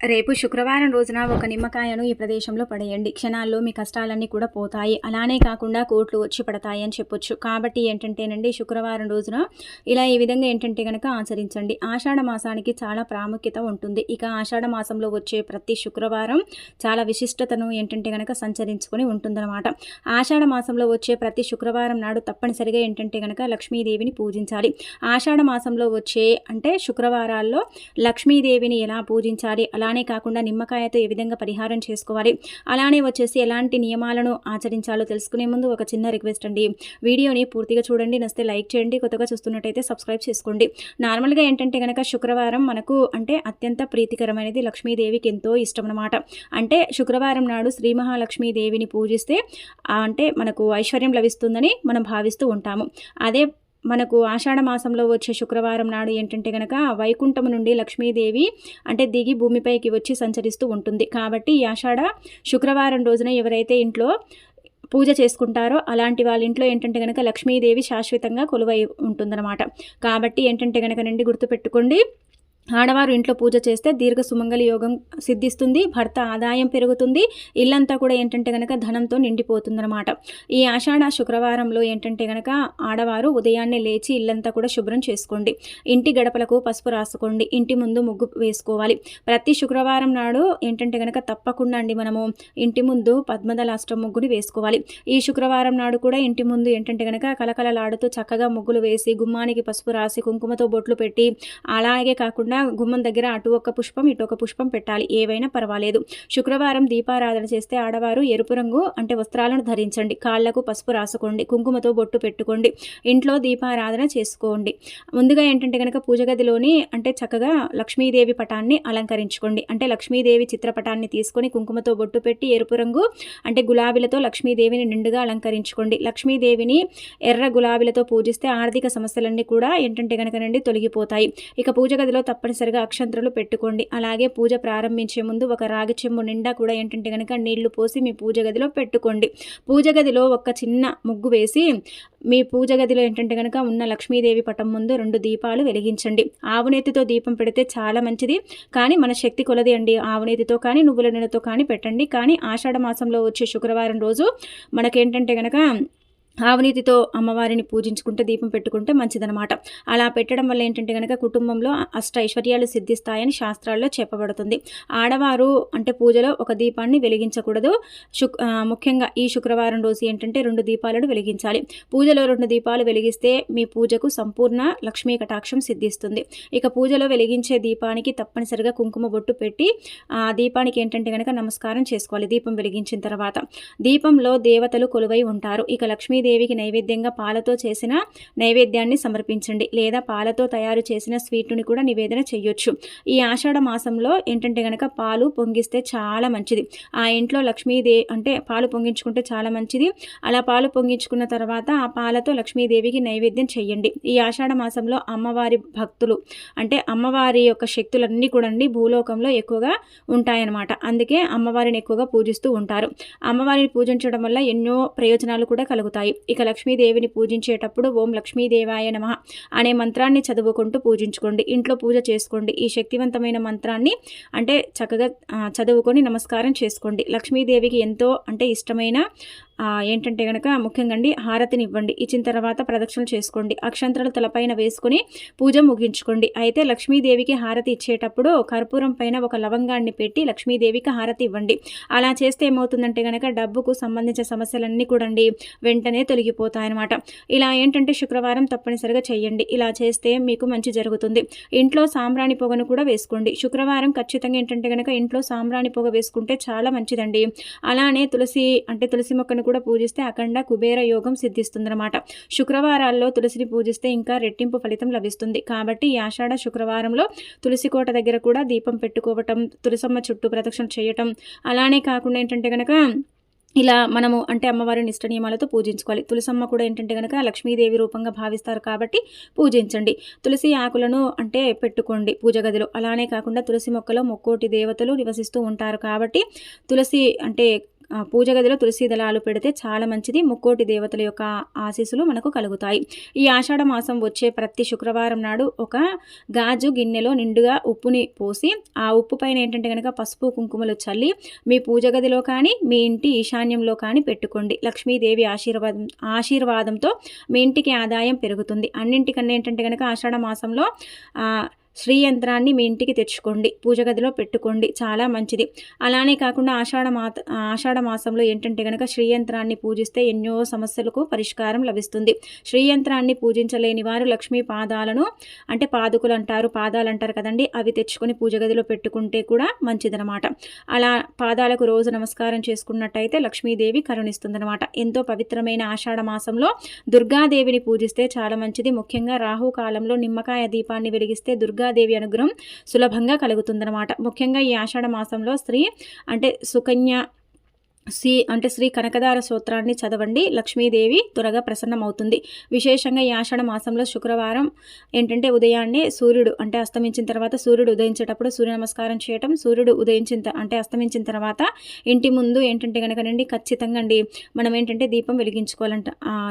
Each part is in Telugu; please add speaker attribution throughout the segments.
Speaker 1: రేపు శుక్రవారం రోజున ఒక నిమ్మకాయను ఈ ప్రదేశంలో పడేయండి. క్షణాల్లో మీ కష్టాలన్నీ కూడా పోతాయి. అలానే కాకుండా కోట్లు వచ్చి పడతాయి అని చెప్పొచ్చు. కాబట్టి ఏంటంటేనండి శుక్రవారం రోజున ఇలా ఈ విధంగా ఏంటంటే కనుక ఆచరించండి. ఆషాఢ మాసానికి చాలా ప్రాముఖ్యత ఉంటుంది. ఇక ఆషాఢ మాసంలో వచ్చే ప్రతి శుక్రవారం చాలా విశిష్టతను ఏంటంటే కనుక సంచరించుకొని ఉంటుందన్నమాట. ఆషాఢ మాసంలో వచ్చే ప్రతి శుక్రవారం నాడు తప్పనిసరిగా ఏంటంటే కనుక లక్ష్మీదేవిని పూజించాలి. ఆషాఢ మాసంలో వచ్చే అంటే శుక్రవారాల్లో లక్ష్మీదేవిని ఎలా పూజించాలి? అలా అలానే కాకుండా నిమ్మకాయతో ఏ విధంగా పరిహారం చేసుకోవాలి? అలానే వచ్చేసి ఎలాంటి నియమాలను ఆచరించాలో తెలుసుకునే ముందు ఒక చిన్న రిక్వెస్ట్ అండి. వీడియోని పూర్తిగా చూడండి నస్తే లైక్ చేయండి కొత్తగా చూస్తున్నట్టయితే సబ్స్క్రైబ్ చేసుకోండి. నార్మల్గా ఏంటంటే కనుక శుక్రవారం మనకు అంటే అత్యంత ప్రీతికరమైనది లక్ష్మీదేవికి ఎంతో ఇష్టం అనమాట అంటే శుక్రవారం నాడు శ్రీ మహాలక్ష్మీదేవిని పూజిస్తే అంటే మనకు ఐశ్వర్యం లభిస్తుందని మనం భావిస్తూ ఉంటాము. అదే మనకు ఆషాఢ మాసంలో వచ్చే శుక్రవారం నాడు ఏంటంటే కనుక వైకుంఠం నుండి లక్ష్మీదేవి అంటే దిగి భూమిపైకి వచ్చి సంచరిస్తూ ఉంటుంది. కాబట్టి ఈ ఆషాఢ శుక్రవారం రోజున ఎవరైతే ఇంట్లో పూజ చేసుకుంటారో అలాంటి వాళ్ళ ఇంట్లో ఏంటంటే కనుక లక్ష్మీదేవి శాశ్వతంగా కొలువై ఉంటుందన్నమాట. కాబట్టి ఏంటంటే కనుక నుండి గుర్తుపెట్టుకోండి ఆడవారు ఇంట్లో పూజ చేస్తే దీర్ఘ సుమంగళి యోగం సిద్ధిస్తుంది భర్త ఆదాయం పెరుగుతుంది. ఇల్లంతా కూడా ఏంటంటే కనుక ధనంతో నిండిపోతుందన్నమాట. ఈ ఆషాఢ శుక్రవారంలో ఏంటంటే కనుక ఆడవారు ఉదయాన్నే లేచి ఇల్లంతా కూడా శుభ్రం చేసుకోండి. ఇంటి గడపలకు పసుపు రాసుకోండి. ఇంటి ముందు ముగ్గు వేసుకోవాలి. ప్రతి శుక్రవారం నాడు ఏంటంటే కనుక తప్పకుండా అండి మనము ఇంటి ముందు పద్మదలాష్టం ముగ్గుని వేసుకోవాలి. ఈ శుక్రవారం నాడు కూడా ఇంటి ముందు ఏంటంటే కనుక కలకలలాడుతూ చక్కగా ముగ్గులు వేసి గుమ్మానికి పసుపు రాసి కుంకుమతో బొట్లు పెట్టి అలాగే కాకుండా గుమ్మం దగ్గర అటు ఒక పుష్పం ఇటు ఒక పుష్పం పెట్టాలి. ఏవైనా పర్వాలేదు. శుక్రవారం దీపారాధన చేస్తే ఆడవారు ఎరుపు రంగు అంటే వస్త్రాలను ధరించండి. కాళ్ళకు పసుపు రాసుకోండి. కుంకుమతో బొట్టు పెట్టుకోండి. ఇంట్లో దీపారాధన చేసుకోండి. ముందుగా ఏంటంటే కనుక పూజ గదిలోని అంటే చక్కగా లక్ష్మీదేవి పటాన్ని అలంకరించుకోండి. అంటే లక్ష్మీదేవి చిత్రపటాన్ని తీసుకొని కుంకుమతో బొట్టు పెట్టి ఎరుపు రంగు అంటే గులాబీలతో లక్ష్మీదేవిని నిండుగా అలంకరించుకోండి. లక్ష్మీదేవిని ఎర్ర గులాబీలతో పూజిస్తే ఆర్థిక సమస్యలన్నీ కూడా ఏంటంటే కనుక నుండి తొలగిపోతాయి. ఇక పూజ గదిలో తప్ప తప్పనిసరిగా అక్షంతలు పెట్టుకోండి. అలాగే పూజ ప్రారంభించే ముందు ఒక రాగి చెంబు నిండా కూడా ఏంటంటే కనుక నీళ్ళు పోసి మీ పూజ గదిలో పెట్టుకోండి. పూజ గదిలో ఒక చిన్న ముగ్గు వేసి మీ పూజ గదిలో ఏంటంటే కనుక ఉన్న లక్ష్మీదేవి పటం ముందు రెండు దీపాలు వెలిగించండి. ఆవునేతితో దీపం పెడితే చాలా మంచిది. కానీ మన శక్తి కొలది అండి ఆవునేతితో కానీ నువ్వుల నూనెతో కానీ పెట్టండి. కానీ ఆషాఢ మాసంలో వచ్చే శుక్రవారం రోజు మనకేంటంటే కనుక అవినీతితో అమ్మవారిని పూజించుకుంటే దీపం పెట్టుకుంటే మంచిదనమాట అలా పెట్టడం వల్ల ఏంటంటే కనుక కుటుంబంలో అష్ట ఐశ్వర్యాలు సిద్ధిస్తాయని శాస్త్రాల్లో చెప్పబడుతుంది. ఆడవారు అంటే పూజలో ఒక దీపాన్ని వెలిగించకూడదు. శుక్ ముఖ్యంగా ఈ శుక్రవారం రోజు ఏంటంటే రెండు దీపాలను వెలిగించాలి. పూజలో రెండు దీపాలు వెలిగిస్తే మీ పూజకు సంపూర్ణ లక్ష్మీ కటాక్షం సిద్ధిస్తుంది. ఇక పూజలో వెలిగించే దీపానికి తప్పనిసరిగా కుంకుమ బొట్టు పెట్టి ఆ దీపానికి ఏంటంటే కనుక నమస్కారం చేసుకోవాలి దీపం వెలిగించిన తర్వాత. దీపంలో దేవతలు కొలువై ఉంటారు. ఇక లక్ష్మీ లక్ష్మీదేవికి నైవేద్యంగా పాలతో చేసిన నైవేద్యాన్ని సమర్పించండి లేదా పాలతో తయారు చేసిన స్వీట్ని కూడా నివేదన చేయొచ్చు ఈ ఆషాఢ మాసంలో ఏంటంటే కనుక పాలు పొంగిస్తే చాలా మంచిది. ఆ ఇంట్లో లక్ష్మీదేవి అంటే పాలు పొంగించుకుంటే చాలా మంచిది. అలా పాలు పొంగించుకున్న తర్వాత ఆ పాలతో లక్ష్మీదేవికి నైవేద్యం చేయండి ఈ ఆషాఢ మాసంలో అమ్మవారి భక్తులు అంటే అమ్మవారి యొక్క శక్తులన్నీ కూడా భూలోకంలో ఎక్కువగా ఉంటాయన్నమాట. అందుకే అమ్మవారిని ఎక్కువగా పూజిస్తూ ఉంటారు. అమ్మవారిని పూజించడం వల్ల ఎన్నో ప్రయోజనాలు కూడా కలుగుతాయి. ఇక లక్ష్మీదేవిని పూజించేటప్పుడు ఓం లక్ష్మీదేవాయ నమ అనే మంత్రాన్ని చదువుకుంటూ పూజించుకోండి. ఇంట్లో పూజ చేసుకోండి. ఈ శక్తివంతమైన మంత్రాన్ని అంటే చక్కగా చదువుకొని నమస్కారం చేసుకోండి. లక్ష్మీదేవికి ఎంతో అంటే ఇష్టమైన ఏంటంటే కనుక ముఖ్యంగా అండి హారతిని ఇవ్వండి ఇచ్చిన తర్వాత ప్రదక్షిణలు చేసుకోండి. అక్షంతరాలు తలపైన వేసుకుని పూజ ముగించుకోండి. అయితే లక్ష్మీదేవికి హారతి ఇచ్చేటప్పుడు కర్పూరం పైన ఒక లవంగాన్ని పెట్టి లక్ష్మీదేవికి హారతి ఇవ్వండి. అలా చేస్తే ఏమవుతుందంటే కనుక డబ్బుకు సంబంధించిన సమస్యలన్నీ కూడా వెంటనే తొలగిపోతాయన్నమాట. ఇలా ఏంటంటే శుక్రవారం తప్పనిసరిగా చేయండి. ఇలా చేస్తే మీకు మంచి జరుగుతుంది. ఇంట్లో సాంబ్రాణి పొగను కూడా వేసుకోండి. శుక్రవారం ఖచ్చితంగా ఏంటంటే కనుక ఇంట్లో సాంబ్రాణి పొగ వేసుకుంటే చాలా మంచిదండి. అలానే తులసి అంటే తులసి మొక్కను కూడా పూజిస్తే అఖండ కుబేర యోగం సిద్ధిస్తుందన్నమాట. శుక్రవారాల్లో తులసిని పూజిస్తే ఇంకా రెట్టింపు ఫలితం లభిస్తుంది. కాబట్టి ఈ ఆషాఢ శుక్రవారంలో తులసి కోట దగ్గర కూడా దీపం పెట్టుకోవటం తులసమ్మ చుట్టూ ప్రదక్షిణ చేయటం అలానే కాకుండా ఏంటంటే కనుక ఇలా మనము అంటే అమ్మవారిని ఇష్ట నియమాలతో పూజించుకోవాలి. తులసమ్మ కూడా ఏంటంటే కనుక లక్ష్మీదేవి రూపంగా భావిస్తారు కాబట్టి పూజించండి. తులసి ఆకులను అంటే పెట్టుకోండి పూజ గదిలో. అలానే కాకుండా తులసి మొక్కలో మొక్కోటి దేవతలు నివసిస్తూ ఉంటారు కాబట్టి తులసి అంటే పూజ గదిలో తులసి దళాలు పెడితే చాలా మంచిది. ముక్కోటి దేవతల యొక్క ఆశీస్సులు మనకు కలుగుతాయి. ఈ ఆషాఢ మాసం వచ్చే ప్రతి శుక్రవారం నాడు ఒక గాజు గిన్నెలో నిండుగా ఉప్పుని పోసి ఆ ఉప్పు పైన ఏంటంటే కనుక పసుపు కుంకుమలు చల్లి మీ పూజ గదిలో కానీ మీ ఇంటి ఈశాన్యంలో కానీ పెట్టుకోండి. లక్ష్మీదేవి ఆశీర్వాదం ఆశీర్వాదంతో మీ ఇంటికి ఆదాయం పెరుగుతుంది. అన్నింటికన్నా ఏంటంటే కనుక ఆషాఢ మాసంలో ఆ, శ్రీ యంత్రాన్ని మీ ఇంటికి తెచ్చుకోండి పూజ గదిలో పెట్టుకోండి చాలా మంచిది. అలానే కాకుండా ఆషాఢ మాత ఆషాఢ మాసంలో ఏంటంటే కనుక శ్రీ యంత్రాన్ని పూజిస్తే ఎన్నో సమస్యలకు పరిష్కారం లభిస్తుంది. శ్రీ యంత్రాన్ని పూజించలేని వారు లక్ష్మీ పాదాలను అంటే పాదుకులు అంటారు పాదాలు అంటారు కదండి అవి తెచ్చుకొని పూజ గదిలో పెట్టుకుంటే కూడా మంచిదనమాట. అలా పాదాలకు రోజు నమస్కారం చేసుకున్నట్టయితే లక్ష్మీదేవి కరుణిస్తుందనమాట. ఎంతో పవిత్రమైన ఆషాఢ మాసంలో దుర్గాదేవిని పూజిస్తే చాలా మంచిది. ముఖ్యంగా రాహు కాలంలో నిమ్మకాయ దీపాన్ని వెలిగిస్తే దుర్గా దుర్గాదేవి అనుగ్రహం సులభంగా కలుగుతుందన్నమాట. ముఖ్యంగా ఈ ఆషాఢ మాసంలో స్త్రీ అంటే సుకన్య శ్రీ అంటే శ్రీ కనకదార స్తోత్రాన్ని చదవండి. లక్ష్మీదేవి త్వరగా ప్రసన్నమవుతుంది. విశేషంగా ఈ ఆషాఢ మాసంలో శుక్రవారం ఏంటంటే ఉదయాన్నే సూర్యుడు అంటే అస్తమించిన తర్వాత సూర్యుడు ఉదయించేటప్పుడు సూర్య నమస్కారం చేయటం సూర్యుడు ఉదయించిన అంటే అస్తమించిన తర్వాత ఇంటి ముందు ఏంటంటే కనుకనండి ఖచ్చితంగా అండి మనం ఏంటంటే దీపం వెలిగించుకోవాలంట.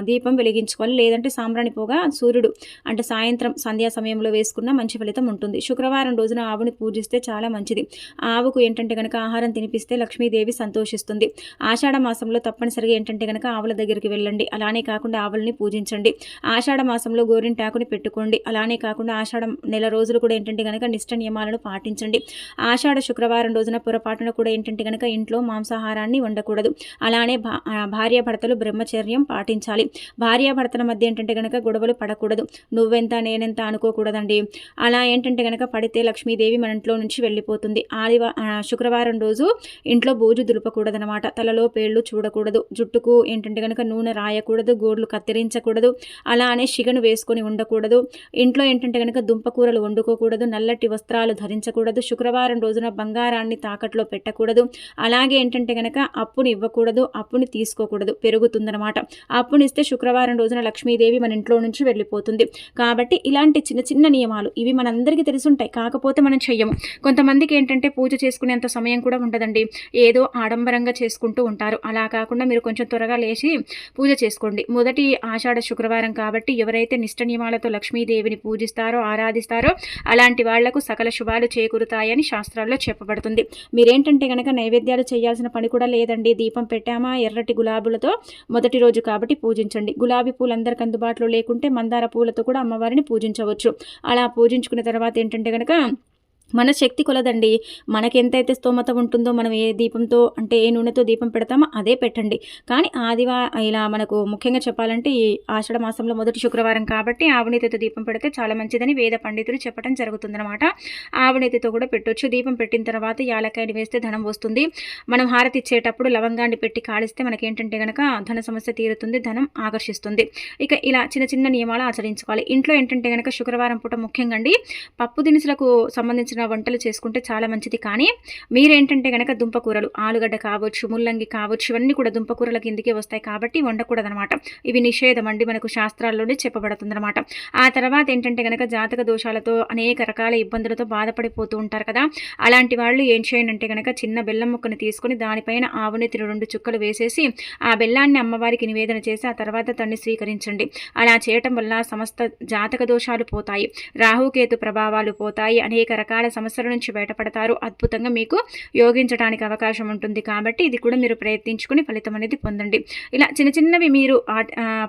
Speaker 1: దీపం వెలిగించుకోవాలి. లేదంటే సాంబ్రాణి పోగా సూర్యుడు అంటే సాయంత్రం సంధ్యా సమయంలో వేసుకున్న మంచి ఫలితం ఉంటుంది. శుక్రవారం రోజున ఆవుని పూజిస్తే చాలా మంచిది. ఆవుకు ఏంటంటే కనుక ఆహారం తినిపిస్తే లక్ష్మీదేవి సంతోషిస్తుంది. ఆషాఢ మాసంలో తప్పనిసరిగా ఏంటంటే కనుక ఆవుల దగ్గరికి వెళ్ళండి. అలానే కాకుండా ఆవుల్ని పూజించండి. ఆషాఢ మాసంలో గోరింటాకుని పెట్టుకోండి. అలానే కాకుండా ఆషాఢ నెల రోజులు కూడా ఏంటంటే కనుక నిష్ట నియమాలను పాటించండి. ఆషాఢ శుక్రవారం రోజున పొరపాటున కూడా ఏంటంటే కనుక ఇంట్లో మాంసాహారాన్ని వండకూడదు. అలానే భా ఆ, భార్యాభర్తలు బ్రహ్మచర్యం పాటించాలి. భార్యాభర్తల మధ్య ఏంటంటే కనుక గొడవలు పడకూడదు. నువ్వెంత నేనెంత అనుకోకూడదండి. అలా ఏంటంటే కనుక పడితే లక్ష్మీదేవి మన ఇంట్లో నుంచి వెళ్ళిపోతుంది. ఆదివా శుక్రవారం రోజు ఇంట్లో బూజు దులపకూడదనమాట. తలలో పేళ్ళు చూడకూడదు. జుట్టుకు ఏంటంటే కనుక నూనె రాయకూడదు గోడ్లు కత్తిరించకూడదు. అలానే శిగను వేసుకొని ఉండకూడదు. ఇంట్లో ఏంటంటే కనుక దుంపకూరలు వండుకోకూడదు నల్లటి వస్త్రాలు ధరించకూడదు. శుక్రవారం రోజున బంగారాన్ని తాకట్లో పెట్టకూడదు. అలాగే ఏంటంటే కనుక అప్పుని ఇవ్వకూడదు అప్పుని తీసుకోకూడదు. పెరుగుతుందనమాట అప్పునిస్తే శుక్రవారం రోజున లక్ష్మీదేవి మన ఇంట్లో నుంచి వెళ్ళిపోతుంది. కాబట్టి ఇలాంటి చిన్న చిన్న నియమాలు ఇవి మనందరికీ తెలుసుంటాయి. కాకపోతే మనం చెయ్యము. కొంతమందికి ఏంటంటే పూజ చేసుకునేంత సమయం కూడా ఉండదండి. ఏదో ఆడంబరంగా చేసుకుంటూ ఉంటారు. అలా కాకుండా మీరు కొంచెం త్వరగా లేచి పూజ చేసుకోండి. మొదటి ఆషాఢ శుక్రవారం కాబట్టి ఎవరైతే నిష్ట నియమాలతో లక్ష్మీదేవిని పూజిస్తారో ఆరాధిస్తారో అలాంటి వాళ్ళకు సకల శుభాలు చేకూరుతాయని శాస్త్రాల్లో చెప్పబడుతుంది. మీరేంటంటే కనుక నైవేద్యాలు చేయాల్సిన పని కూడా లేదండి. దీపం పెట్టామా ఎర్రటి గులాబులతో మొదటి రోజు కాబట్టి పూజించండి. గులాబీ పూలు అందరికి అందుబాటులో లేకుంటే మందార పూలతో కూడా అమ్మవారిని పూజించవచ్చు. అలా పూజించుకున్న తర్వాత ఏంటంటే కనుక మన శక్తి కొలదండి. మనకెంతైతే స్తోమత ఉంటుందో మనం ఏ దీపంతో అంటే ఏ నూనెతో దీపం పెడతామో అదే పెట్టండి. కానీ ఆదివా ఇలా మనకు ముఖ్యంగా చెప్పాలంటే ఈ ఆషాఢ మాసంలో మొదటి శుక్రవారం కాబట్టి ఆవునేతితో దీపం పెడితే చాలా మంచిదని వేద పండితులు చెప్పడం జరుగుతుందన్నమాట. ఆవునేతితో కూడా పెట్టొచ్చు. దీపం పెట్టిన తర్వాత యాలకాయని వేస్తే ధనం వస్తుంది. మనం హారతి ఇచ్చేటప్పుడు లవంగాన్ని పెట్టి కాలిస్తే మనకేంటంటే కనుక ధన సమస్య తీరుతుంది ధనం ఆకర్షిస్తుంది. ఇక ఇలా చిన్న చిన్న నియమాలు ఆచరించుకోవాలి. ఇంట్లో ఏంటంటే కనుక శుక్రవారం పూట ముఖ్యంగా అండి పప్పు దినుసులకు సంబంధించిన వంటలు చేసుకుంటే చాలా మంచిది. కానీ మీరేంటంటే కనుక దుంపకూరలు ఆలుగడ్డ కావచ్చు ముల్లంగి కావచ్చు ఇవన్నీ కూడా దుంపకూరల కిందికే వస్తాయి కాబట్టి వండకూడదనమాట. ఇవి నిషేధం అండి మనకు శాస్త్రాల్లోనే చెప్పబడుతుందన్నమాట ఆ తర్వాత ఏంటంటే కనుక జాతక దోషాలతో అనేక రకాల ఇబ్బందులతో బాధపడిపోతూ ఉంటారు కదా. అలాంటి వాళ్ళు ఏం చేయండి అంటే చిన్న బెల్లం ముక్కను తీసుకొని దానిపైన ఆవునెత్తిని రెండు చుక్కలు వేసేసి ఆ బెల్లాన్ని అమ్మవారికి నివేదన చేసి ఆ తర్వాత దాన్ని స్వీకరించండి. అలా చేయటం వల్ల సమస్త జాతక దోషాలు పోతాయి. రాహుకేతు ప్రభావాలు పోతాయి. అనేక రకాల సమస్యల నుంచి బయటపడతారు. అద్భుతంగా మీకు యోగించడానికి అవకాశం ఉంటుంది. కాబట్టి ఇది కూడా మీరు ప్రయత్నించుకుని ఫలితం అనేది పొందండి. ఇలా చిన్న చిన్నవి మీరు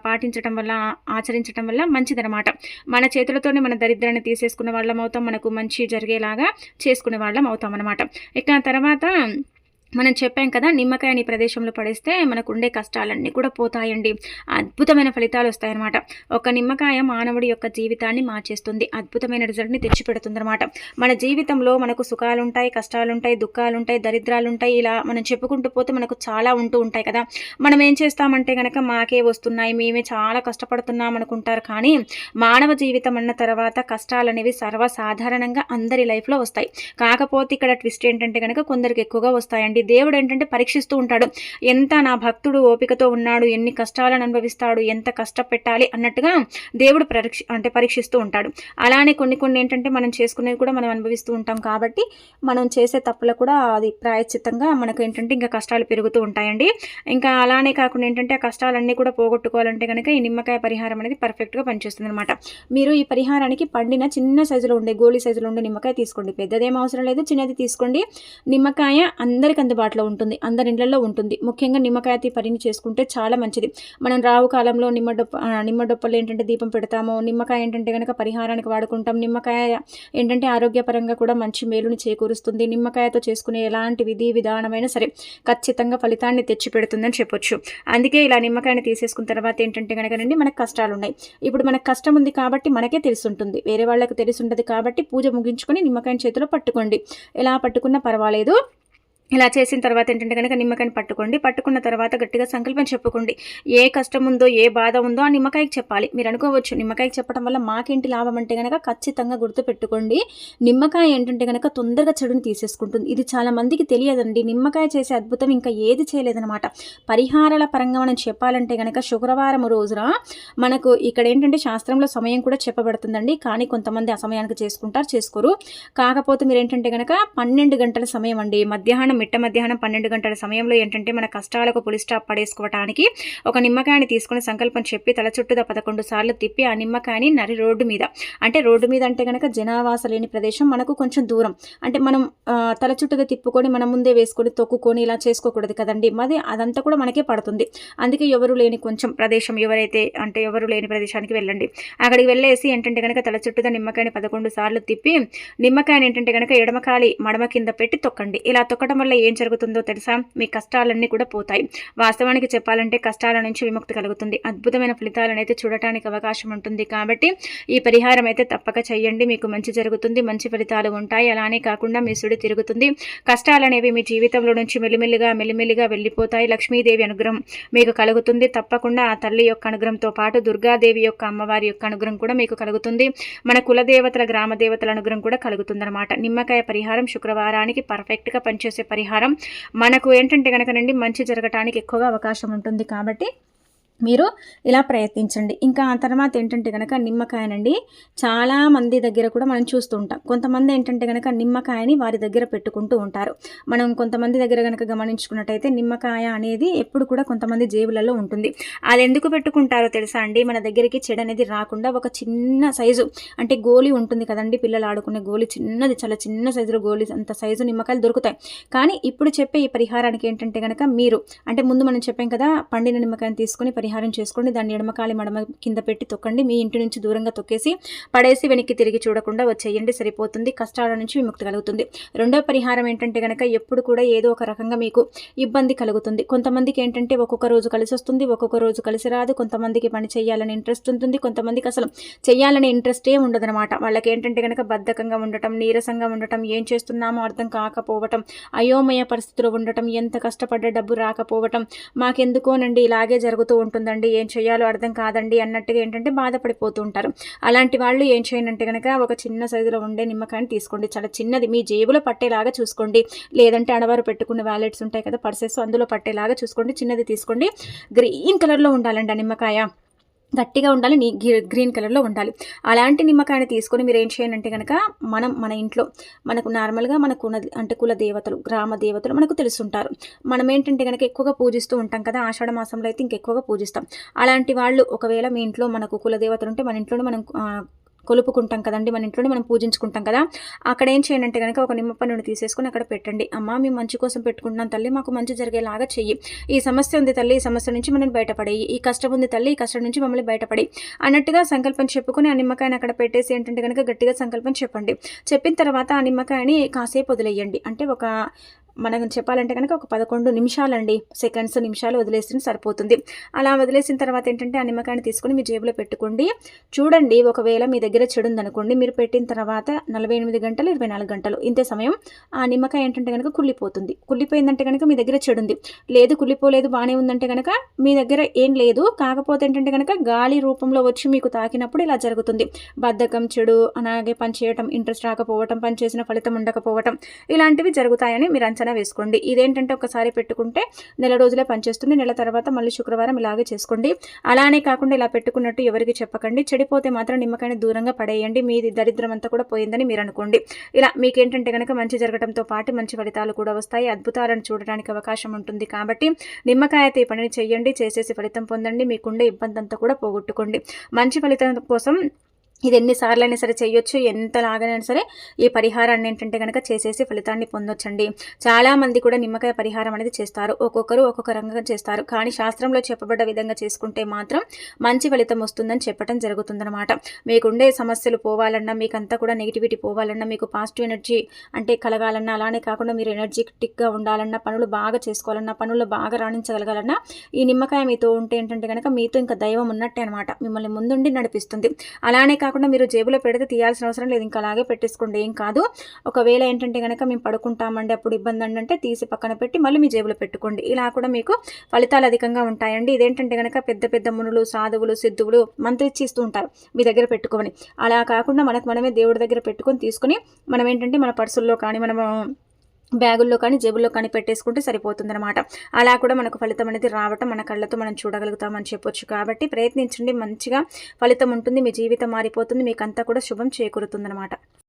Speaker 1: పాటించడం వల్ల ఆచరించడం వల్ల మంచిదనమాట మన చేతులతోనే మన దరిద్రాన్ని తీసేసుకునే వాళ్ళం అవుతాం. మనకు మంచి జరిగేలాగా చేసుకునే వాళ్ళం అవుతాం అనమాట ఇక తర్వాత మనం చెప్పాం కదా నిమ్మకాయని ప్రదేశంలో పడేస్తే మనకు ఉండే కష్టాలన్నీ కూడా పోతాయండి. అద్భుతమైన ఫలితాలు వస్తాయన్నమాట. ఒక నిమ్మకాయ మానవుడి యొక్క జీవితాన్ని మార్చేస్తుంది. అద్భుతమైన రిజల్ట్ని తెచ్చిపెడుతుంది అనమాట మన జీవితంలో మనకు సుఖాలు ఉంటాయి కష్టాలు ఉంటాయి దుఃఖాలు ఉంటాయి దరిద్రాలు ఉంటాయి ఇలా మనం చెప్పుకుంటూ పోతే మనకు చాలా ఉంటూ ఉంటాయి కదా. మనం ఏం చేస్తామంటే కనుక మాకే వస్తున్నాయి మేమే చాలా కష్టపడుతున్నాం అనుకుంటారు కానీ మానవ జీవితం అన్న తర్వాత కష్టాలు అనేవి సర్వసాధారణంగా అందరి లైఫ్లో వస్తాయి. కాకపోతే ఇక్కడ ట్విస్ట్ ఏంటంటే కనుక కొందరికి ఎక్కువగా వస్తాయండి దేవుడు ఏంటంటే పరీక్షిస్తూ ఉంటాడు. ఎంత నా భక్తుడు ఓపికతో ఉన్నాడు ఎన్ని కష్టాలను అనుభవిస్తాడు ఎంత కష్టపెట్టాలి అన్నట్టుగా దేవుడు పరీక్ష అంటే పరీక్షిస్తూ ఉంటాడు. అలానే కొన్ని కొన్ని ఏంటంటే మనం చేసుకునేది కూడా మనం అనుభవిస్తూ ఉంటాం కాబట్టి మనం చేసే తప్పులు కూడా అది ప్రాయశ్చిత్తంగా మనకు ఏంటంటే ఇంకా కష్టాలు పెరుగుతూ ఉంటాయండి. ఇంకా అలానే కాకుండా ఏంటంటే ఆ కష్టాలన్నీ కూడా పోగొట్టుకోవాలంటే కనుక ఈ నిమ్మకాయ పరిహారం అనేది పర్ఫెక్ట్గా పనిచేస్తుంది అనమాట మీరు ఈ పరిహారానికి పండిన చిన్న సైజులో ఉండే గోళీ సైజులో ఉండే నిమ్మకాయ తీసుకోండి. పెద్దదేం అవసరం లేదు చిన్నది తీసుకోండి. నిమ్మకాయ అందరికీ అందుబాటులో ఉంటుంది అందరి ఇళ్ళలో ఉంటుంది. ముఖ్యంగా నిమ్మకాయ పనిని చేసుకుంటే చాలా మంచిది. మనం రావు కాలంలో నిమ్మ డొప్ప నిమ్మ డొప్పలు ఏంటంటే దీపం పెడతాము నిమ్మకాయ ఏంటంటే కనుక పరిహారానికి వాడుకుంటాం. నిమ్మకాయ ఏంటంటే ఆరోగ్యపరంగా కూడా మంచి మేలుని చేకూరుస్తుంది. నిమ్మకాయతో చేసుకునే ఎలాంటి విధి విధానమైనా సరే ఖచ్చితంగా ఫలితాన్ని తెచ్చిపెడుతుందని చెప్పొచ్చు. అందుకే ఇలా నిమ్మకాయని తీసేసుకున్న తర్వాత ఏంటంటే కనుకనండి మనకు కష్టాలు ఉన్నాయి ఇప్పుడు మనకు కష్టం ఉంది కాబట్టి మనకే తెలుసుంటుంది. వేరే వాళ్ళకి తెలిసి ఉంటుంది కాబట్టి పూజ ముగించుకొని నిమ్మకాయని చేతిలో పట్టుకోండి. ఎలా పట్టుకున్నా పర్వాలేదు. ఇలా చేసిన తర్వాత ఏంటంటే కనుక నిమ్మకాయని పట్టుకోండి. పట్టుకున్న తర్వాత గట్టిగా సంకల్పం చెప్పుకోండి. ఏ కష్టం ఉందో ఏ బాధ ఉందో ఆ నిమ్మకాయకి చెప్పాలి. మీరు అనుకోవచ్చు నిమ్మకాయకి చెప్పడం వల్ల మాకేంటి లాభం అంటే కనుక ఖచ్చితంగా గుర్తుపెట్టుకోండి. నిమ్మకాయ ఏంటంటే కనుక తొందరగా చెడుని తీసేసుకుంటుంది. ఇది చాలా మందికి తెలియదండి. నిమ్మకాయ చేసే అద్భుతం ఇంకా ఏది చేయలేదనమాట పరిహారాల పరంగా మనం చెప్పాలంటే కనుక శుక్రవారం రోజున మనకు ఇక్కడ ఏంటంటే శాస్త్రంలో సమయం కూడా చెప్పబడుతుందండి. కానీ కొంతమంది ఆ సమయానికి చేసుకుంటారు చేసుకోరు. కాకపోతే మీరు ఏంటంటే కనుక పన్నెండు గంటల సమయం అండి. మధ్యాహ్నం మిట్ట మధ్యాహ్నం పన్నెండు గంటల సమయంలో ఏంటంటే మన కష్టాలకు పులి స్టాప్ పడేసుకోవటానికి ఒక నిమ్మకాయని తీసుకుని సంకల్పం చెప్పి తల చుట్టూదా పదకొండు సార్లు తిప్పి ఆ నిమ్మకాయని నరి రోడ్డు మీద. అంటే రోడ్డు మీద అంటే కనుక జనావాస లేని ప్రదేశం మనకు కొంచెం దూరం. అంటే మనం తల చుట్టూదా తిప్పుకొని మనం ముందే వేసుకొని తొక్కుకొని ఇలా చేసుకోకూడదు కదండి. మరి అదంతా కూడా మనకే పడుతుంది. అందుకే ఎవరు లేని కొంచెం ప్రదేశం ఎవరైతే అంటే ఎవరు లేని ప్రదేశానికి వెళ్ళండి. అక్కడికి వెళ్ళేసి ఏంటంటే కనుక తల చుట్టూదా నిమ్మకాయని పదకొండు సార్లు తిప్పి నిమ్మకాయని ఏంటంటే కనుక ఎడమకాలి మడమ కింద పెట్టి తొక్కండి. ఇలా తొక్కడం వల్ల ఏం జరుగుతుందో తెలుసా? మీ కష్టాలన్నీ కూడా పోతాయి. వాస్తవానికి చెప్పాలంటే కష్టాల నుంచి విముక్తి కలుగుతుంది. అద్భుతమైన ఫలితాలను అయితే చూడటానికి అవకాశం ఉంటుంది కాబట్టి ఈ పరిహారం అయితే తప్పక చేయండి. మీకు మంచి జరుగుతుంది మంచి ఫలితాలు ఉంటాయి. అలానే కాకుండా మీ సుడి తిరుగుతుంది. కష్టాలనేవి మీ జీవితంలో నుంచి మెల్లిమెల్లిగా మెల్లిమెల్లిగా వెళ్ళిపోతాయి. లక్ష్మీదేవి అనుగ్రహం మీకు కలుగుతుంది. తప్పకుండా ఆ తల్లి యొక్క అనుగ్రహంతో పాటు దుర్గాదేవి యొక్క అమ్మవారి యొక్క అనుగ్రహం కూడా మీకు కలుగుతుంది. మన కులదేవతల గ్రామ దేవతల అనుగ్రహం కూడా కలుగుతుందన్నమాట. నిమ్మకాయ పరిహారం శుక్రవారానికి పర్ఫెక్ట్గా పనిచేసే పరిహారం. మనకు ఏంటంటే కనుకనండి మంచి జరగటానికి ఎక్కువగా అవకాశం ఉంటుంది కాబట్టి మీరు ఇలా ప్రయత్నించండి. ఇంకా ఆ తర్వాత ఏంటంటే కనుక నిమ్మకాయనండి చాలా మంది దగ్గర కూడా మనం చూస్తూ ఉంటాం. కొంతమంది ఏంటంటే కనుక నిమ్మకాయని వారి దగ్గర పెట్టుకుంటూ ఉంటారు. మనం కొంతమంది దగ్గర కనుక గమనించుకున్నట్టయితే నిమ్మకాయ అనేది ఎప్పుడు కూడా కొంతమంది జేబులలో ఉంటుంది. అది ఎందుకు పెట్టుకుంటారో తెలుసా అండి? మన దగ్గరికి చెడు అనేది రాకుండా ఒక చిన్న సైజు అంటే గోలి ఉంటుంది కదండి పిల్లలు ఆడుకునే గోలి చిన్నది చాలా చిన్న సైజులో గోలి అంత సైజు నిమ్మకాయలు దొరుకుతాయి. కానీ ఇప్పుడు చెప్పే ఈ పరిహారానికి ఏంటంటే కనుక మీరు అంటే ముందు మనం చెప్పాం కదా పండిన నిమ్మకాయని తీసుకుని పరిహారం చేసుకోండి. దాన్ని ఎడమకాలి మడమ కింద పెట్టి తొక్కండి. మీ ఇంటి నుంచి దూరంగా తొక్కేసి పడేసి వెనక్కి తిరిగి చూడకుండా వచ్చేయండి. సరిపోతుంది. కష్టాల నుంచి విముక్తి కలుగుతుంది. రెండో పరిహారం ఏంటంటే కనుక ఎప్పుడు కూడా ఏదో ఒక రకంగా మీకు ఇబ్బంది కలుగుతుంది. కొంతమందికి ఏంటంటే ఒక్కొక్క రోజు కలిసి వస్తుంది ఒక్కొక్క రోజు కలిసి రాదు. కొంతమందికి పని చేయాలని ఇంట్రెస్ట్ ఉంటుంది. కొంతమందికి అసలు చేయాలనే ఇంట్రెస్టే ఉండదనమాట వాళ్ళకి ఏంటంటే కనుక బద్ధకంగా ఉండటం నీరసంగా ఉండటం ఏం చేస్తున్నామో అర్థం కాకపోవటం అయోమయ పరిస్థితిలో ఉండటం ఎంత కష్టపడ్డ డబ్బు రాకపోవటం మాకెందుకోనండి? ఇలాగే జరుగుతూ ఉంటుందండి ఏం చేయాలో అర్థం కాదండి అన్నట్టుగా ఏంటంటే బాధపడిపోతూ ఉంటారు అలాంటి వాళ్ళు ఏం చేయనంటే కనుక ఒక చిన్న సైజులో ఉండే నిమ్మకాయని తీసుకోండి. చాలా చిన్నది. మీ జేబులో పట్టేలాగా చూసుకోండి. లేదంటే అడవారు పెట్టుకున్న వ్యాలెట్స్ ఉంటాయి కదా పర్సెస్ అందులో పట్టేలాగా చూసుకోండి. చిన్నది తీసుకోండి. గ్రీన్ కలర్లో ఉండాలండి ఆ నిమ్మకాయ. గట్టిగా ఉండాలి నీ గ్రీన్ కలర్లో ఉండాలి. అలాంటి నిమ్మకాయని తీసుకొని మీరు ఏం చేయండి అంటే కనుక మనం మన ఇంట్లో మనకు నార్మల్గా మనకు అంటే కుల దేవతలు గ్రామ దేవతలు మనకు తెలుసుంటారు. మనం ఏంటంటే కనుక ఎక్కువగా పూజిస్తూ ఉంటాం కదా ఆషాఢ మాసంలో అయితే ఇంకెక్కువగా పూజిస్తాం. అలాంటి వాళ్ళు ఒకవేళ మీ ఇంట్లో మనకు కుల దేవతలు ఉంటే మన ఇంట్లోనే మనం కొలుపుకుంటాం కదండి మన ఇంట్లోనే మనం పూజించుకుంటాం కదా. అక్కడ ఏం చేయండి అంటే కనుక ఒక నిమ్మ పన్నుని తీసేసుకుని అక్కడ పెట్టండి. అమ్మ మేము మంచి కోసం పెట్టుకుంటున్నాం తల్లి మాకు మంచి జరిగేలాగా చెయ్యి. ఈ సమస్య ఉంది తల్లి ఈ సమస్య నుంచి మనం బయటపడేయి. ఈ కష్టం ఉంది తల్లి ఈ కష్టం నుంచి మమ్మల్ని బయటపడి అన్నట్టుగా సంకల్పం చెప్పుకుని ఆ నిమ్మకాయని అక్కడ పెట్టేసి ఏంటంటే కనుక గట్టిగా సంకల్పం చెప్పండి. చెప్పిన తర్వాత ఆ నిమ్మకాయని కాసేపు వదిలేయండి. అంటే ఒక మనం చెప్పాలంటే కనుక ఒక పదకొండు నిమిషాలండి. సెకండ్స్ నిమిషాలు వదిలేసిన సరిపోతుంది. అలా వదిలేసిన తర్వాత ఏంటంటే ఆ నిమ్మకాయని తీసుకొని మీ జేబులో పెట్టుకోండి. చూడండి ఒకవేళ మీ దగ్గర చెడు ఉందనుకోండి మీరు పెట్టిన తర్వాత నలభై ఎనిమిది గంటలు ఇరవై నాలుగు గంటలు. ఇంతే సమయం ఆ నిమ్మకాయ ఏంటంటే కనుక కుళ్ళిపోతుంది. కుళ్ళిపోయిందంటే కనుక మీ దగ్గర చెడు ఉంది లేదు కుళ్ళిపోలేదు బాగానే ఉందంటే కనుక మీ దగ్గర ఏం లేదు. కాకపోతే ఏంటంటే కనుక గాలి రూపంలో వచ్చి మీకు తాకినప్పుడు ఇలా జరుగుతుంది. బద్ధకం చెడు అలాగే పని చేయటం ఇంట్రెస్ట్ రాకపోవటం పని చేసిన ఫలితం ఉండకపోవటం ఇలాంటివి జరుగుతాయని మీరు అంచనా దేనికైనా వేసుకోండి. ఇదేంటంటే ఒకసారి పెట్టుకుంటే నెల రోజులే పనిచేస్తుంది. నెల తర్వాత మళ్ళీ శుక్రవారం ఇలాగే చేసుకోండి. అలానే కాకుండా ఇలా పెట్టుకున్నట్టు ఎవరికి చెప్పకండి. చెడిపోతే మాత్రం నిమ్మకాయని దూరంగా పడేయండి. మీది దరిద్రం అంతా కూడా పోయిందని మీరు అనుకోండి. ఇలా మీకేంటంటే కనుక మంచి జరగడంతో పాటు మంచి ఫలితాలు కూడా వస్తాయి. అద్భుతాలను చూడడానికి అవకాశం ఉంటుంది కాబట్టి నిమ్మకాయ అయితే ఈ పనిని చేయండి. చేసేసి ఫలితం పొందండి. మీకుండే ఇబ్బంది అంతా కూడా పోగొట్టుకోండి. మంచి ఫలితం కోసం ఇది ఎన్నిసార్లు అయినా సరే చేయొచ్చు ఎంతలాగైనా సరే ఈ పరిహారాన్ని ఏంటంటే కనుక చేసేసి ఫలితాన్ని పొందొచ్చండి. చాలామంది కూడా నిమ్మకాయ పరిహారం అనేది చేస్తారు. ఒక్కొక్కరు ఒక్కొక్క రంగంగా చేస్తారు. కానీ శాస్త్రంలో చెప్పబడ్డ విధంగా చేసుకుంటే మాత్రం మంచి ఫలితం వస్తుందని చెప్పడం జరుగుతుందన్నమాట. మీకుండే సమస్యలు పోవాలన్నా మీకంతా కూడా నెగిటివిటీ పోవాలన్నా మీకు పాజిటివ్ ఎనర్జీ అంటే కలగాలన్నా అలానే కాకుండా మీరు ఎనర్జెటిక్గా ఉండాలన్నా పనులు బాగా చేసుకోవాలన్నా పనులు బాగా రాణించగలగాలన్నా ఈ నిమ్మకాయ మీతో ఉంటే ఏంటంటే కనుక మీతో ఇంకా దైవం ఉన్నట్టే అనమాట మిమ్మల్ని ముందుండి నడిపిస్తుంది. అలానే కాకుండా మీరు జేబులో పెడితే తీయాల్సిన అవసరం లేదు. ఇంకా అలాగే పెట్టేసుకోండి. ఏం కాదు. ఒకవేళ ఏంటంటే కనుక మేము పడుకుంటామండి అప్పుడు ఇబ్బంది అంటే తీసి పక్కన పెట్టి మళ్ళీ మీ జేబులో పెట్టుకోండి. ఇలా కూడా మీకు ఫలితాలు అధికంగా ఉంటాయండి. ఇదేంటంటే కనుక పెద్ద పెద్ద మునులు సాధువులు సిద్ధువులు మంత్రిచ్చి ఇస్తూ ఉంటారు మీ దగ్గర పెట్టుకొని అలా కాకుండా మనకు మనమే దేవుడి దగ్గర పెట్టుకొని తీసుకొని మనం ఏంటంటే మన పర్సుల్లో కానీ మనము బ్యాగుల్లో కానీ జేబుల్లో కానీ పెట్టేసుకుంటే సరిపోతుందన్నమాట. అలా కూడా మనకు ఫలితం అనేది రావటం మన కళ్ళతో మనం చూడగలుగుతామని చెప్పొచ్చు కాబట్టి ప్రయత్నించండి. మంచిగా ఫలితం ఉంటుంది మీ జీవితం మారిపోతుంది మీకు అంతా కూడా శుభం చేకూరుతుందన్నమాట.